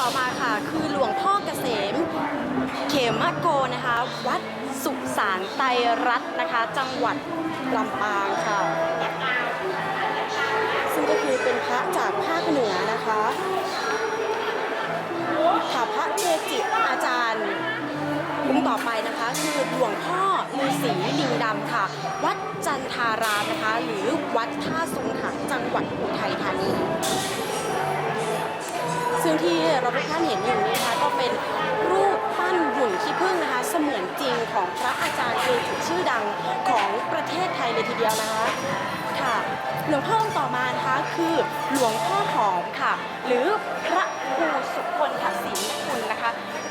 ต่อมาค่ะคือหลวงพ่อเกษม เขมโกนะคะ วัดสุสานไตรรัตน์นะคะ จังหวัดลำปางค่ะ ซึ่งก็คือเป็นพระจากภาคเหนือนะคะค่ะพระเกจิอาจารย์องค์ต่อไปนะคะคือหลวงพ่อฤาษีลิงดำค่ะ วัดจันทารามนะคะ หรือวัดท่าทรงหังจังหวัดอุทัยธานี ที่เราทุกท่านเห็นอยู่นี้นะคะก็เป็นรูปปั้นหุ่นขี้ผึ้งนะคะเสมือนจริงของพระอาจารย์เกจิชื่อดังของประเทศไทยเลยทีเดียวนะคะค่ะหลวงพ่อองค์ต่อมานะคะคือหลวงพ่อหอมค่ะ หรือพระครูสุคนทศิลคุณนะคะ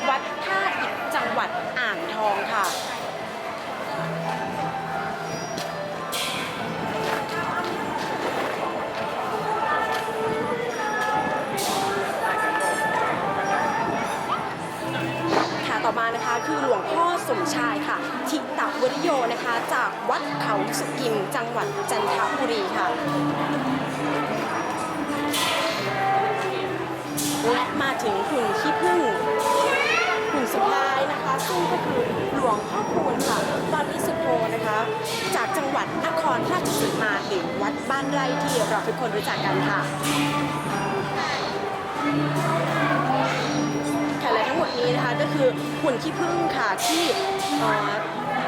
วัดท่าอิฐจังหวัดอ่างทองค่ะ มานะคะ คือหลวงพ่อสมชายค่ะทิตวริโยนะคะ จากวัดเขาสุกิมจังหวัดจันทบุรีค่ะและมาถึงหุ่นขี้ผึ้งหุ่นสุดท้ายนะคะ ซึ่งก็คือหลวงพ่อคูณค่ะตอนนี้สุโธนะคะ จากจังหวัดนครราชสีมาหรือวัดบ้านไร่ที่เราทุกคนรู้จักกันค่ะค่ะ คือหุ่นขี้ผึ้งค่ะที่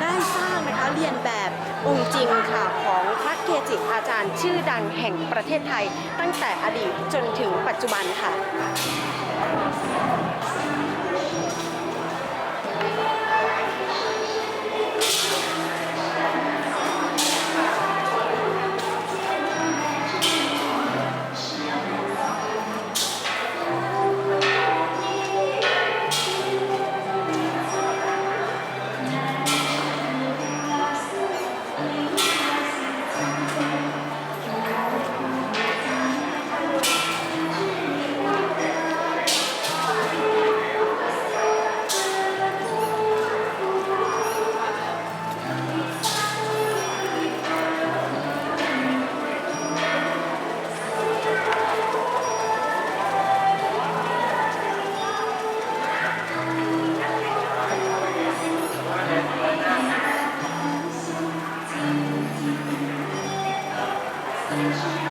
ได้สร้างนะคะเรียนแบบองค์จริงค่ะของพระเกจิอาจารย์ชื่อดังแห่งประเทศไทย ตั้งแต่อดีตจนถึงปัจจุบันค่ะ